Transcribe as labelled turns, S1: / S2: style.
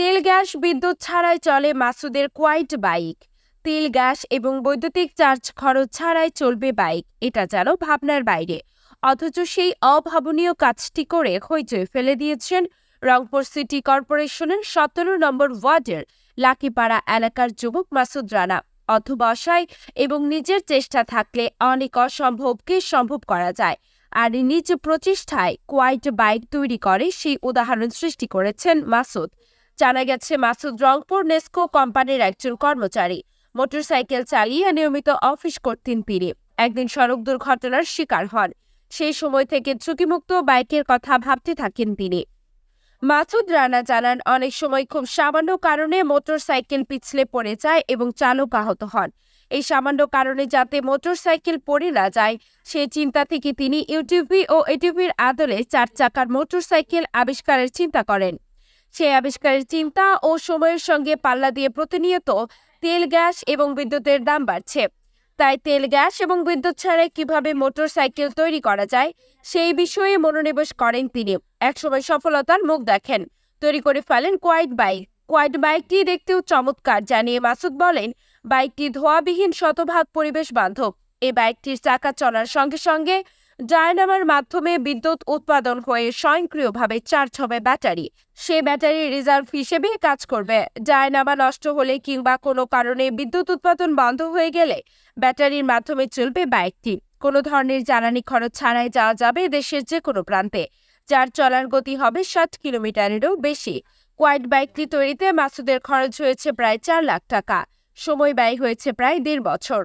S1: তেল, গ্যাস, বিদ্যুৎ ছাড়াই চলে মাসুদের কোয়াইট বাইক তেল, গ্যাস এবং বৈদ্যুতিক চার্জ খরচ ছাড়াই চলবে বাইক এটা যেন ভাবনার বাইরে। অথচ সেই অভাবনীয় কাজটি করে হইচই ফেলে দিয়েছেন রংপুর সিটি কর্পোরেশনের সতেরো নম্বর ওয়ার্ডের লাকিপাড়া এলাকার যুবক মাসুদ রানা। অধ্যবসায় এবং নিজের চেষ্টা থাকলে অনেক অসম্ভবকে সম্ভব করা যায়। আর নিজ প্রচেষ্টায় কোয়াইট বাইক তৈরি করে সেই উদাহরণ সৃষ্টি করেছেন মাসুদ। জানা গেছে, মাসুদ রংপুর নেস্কো কোম্পানির একজন কর্মচারী। মোটরসাইকেল চালিয়ে নিয়মিত অফিস করতেন তিনি। একদিন সড়ক দুর্ঘটনার শিকার হন। সেই সময় থেকে ঝুঁকিমুক্ত বাইকের কথা ভাবতে থাকেন তিনি। মাসুদ রানা জানান, অনেক সময় খুব সামান্য কারণে মোটরসাইকেল পিছলে পড়ে যায় এবং চালক আহত হন। এই সামান্য কারণে যাতে মোটরসাইকেল পড়ে না যায় সেই চিন্তা থেকে তিনি ইউটিউবি ও এটিভির আদলে চার চাকার মোটরসাইকেল আবিষ্কারের চিন্তা করেন। সেই আবিষ্কারের চিন্তা ও সময়ের সঙ্গে পাল্লা দিয়ে প্রতিনিয়ত তেল, গ্যাস এবং বিদ্যুতের দাম বাড়ছে। তাই তেল, গ্যাস এবং বিদ্যুৎ ছাড়াই কীভাবে মোটরসাইকেল তৈরি করা যায়, সেই বিষয়ে মনোনিবেশ করেন তিনি। একসময় সফলতার মুখ দেখেন। তৈরি করে ফেলেন কোয়াইট বাইক। কোয়াইট বাইকটি দেখতেও চমৎকার জানিয়ে মাসুদ বলেন, বাইকটি ধোয়াবিহীন শতভাগ পরিবেশ বান্ধব। এই বাইকটির চাকা চলার সঙ্গে সঙ্গে ডায়নামার মাধ্যমে বিদ্যুৎ উৎপাদন হয়ে স্বয়ংক্রিয়ভাবে চার্জ হবে ব্যাটারি। সে ব্যাটারি রিজার্ভ হিসেবে কাজ করবে। ডায়নামা নষ্ট হলে কিংবা কোনো কারণে বিদ্যুৎ উৎপাদন বন্ধ হয়ে গেলে ব্যাটারির মাধ্যমে চলবে বাইকটি। কোনো ধরনের জ্বালানি খরচ ছাড়াই যাওয়া যাবে দেশের যে কোনো প্রান্তে। যার চলার গতি হবে ষাট কিলোমিটারেরও বেশি। কোয়াইট বাইকটি তৈরিতে মাসুদের খরচ হয়েছে প্রায় চার লাখ টাকা। সময় ব্যয় হয়েছে প্রায় দেড় বছর।